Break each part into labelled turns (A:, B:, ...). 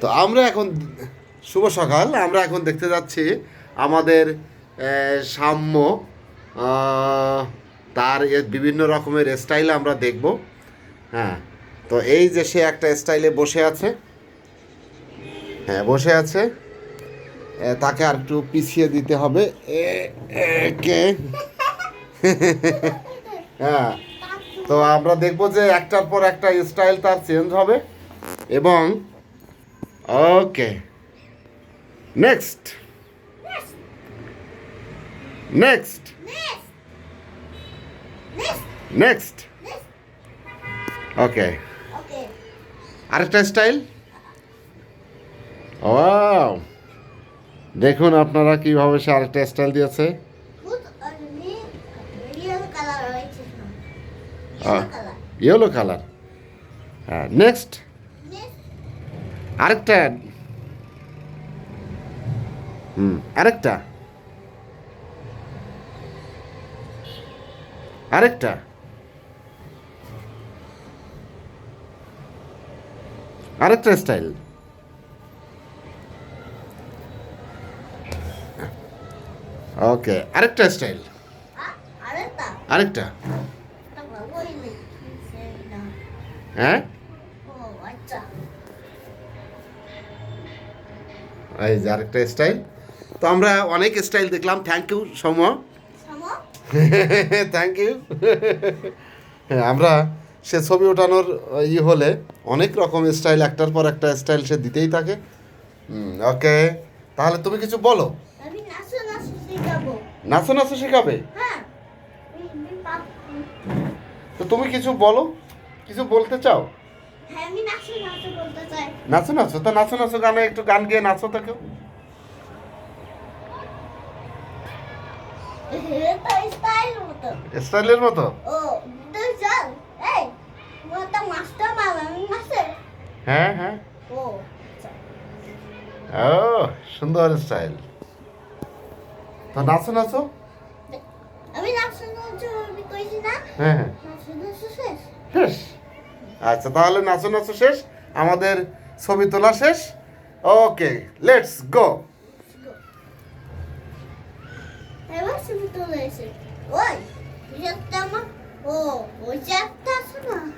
A: তো আমরা এখন, শুভ সকাল, আমরা এখন দেখতে যাচ্ছি আমাদের সাম্য তার বিভিন্ন রকমের স্টাইল আমরা দেখব। হ্যাঁ তো এই যে সে একটা স্টাইলে বসে আছে। হ্যাঁ বসে আছে। তাকে আর একটু পিছিয়ে দিতে হবে। হ্যাঁ তো আমরা দেখব যে একটার পর একটা স্টাইল তার চেঞ্জ হবে এবং okay next next next okay আরেকটা স্টাইল ওয়াও দেখুন আপনারা কীভাবে সে আরেকটা স্টাইল দিয়েছে. Ah. ইয়েলো কালার হ্যাঁ নেক্সট
B: Next.
A: আরেকটা। হুম আরেকটা। আরেকটা। আরেকটা স্টাইল। ওকে আরেকটা স্টাইল।
B: আরেকটা।
A: হ্যাঁ? এই যে আরেকটা স্টাইল তো আমরা অনেক স্টাইল দেখলাম। Thank you
B: so much
A: thank you হ্যাঁ আমরা সে ছবি ওঠানোর ই হলে অনেক রকম স্টাইল একটার পর একটা স্টাইল সে দিতেই থাকে। ওকে। তাহলে তুমি কিছু বলো।
B: নাচো নাচো শেখাবো। হ্যাঁ।
A: তো তুমি কিছু বলো। কিছু বলতে চাও?
B: নাচো নাচো
A: নাচো তো নাচো নাচো গানে একটু গান গিয়ে নাচো তো কেউ। স্টাইলের মতো? হ্যাঁ হ্যাঁ।
B: ও আচ্ছা।
A: ও সুন্দর স্টাইল। তো নাচো নাচো।
B: আমি নাচো নাচো আমি কইছি না।
A: হ্যাঁ হ্যাঁ।
B: নাচো নাচো শেষ।
A: শেষ। আচ্ছা তাহলে নাচো নাচো শেষ। আমাদের ছবি তোলা শেষ। ওকে লেটস গো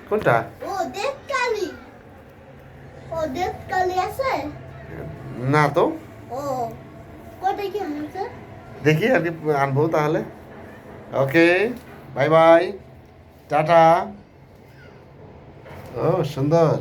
A: কোনটা
B: ও দেখ কালি ও দেখ কালি আছে?
A: না তো।
B: ও কোথায় কি
A: দেখি আনব তাহলে। Okay bye bye tata. ও সুন্দর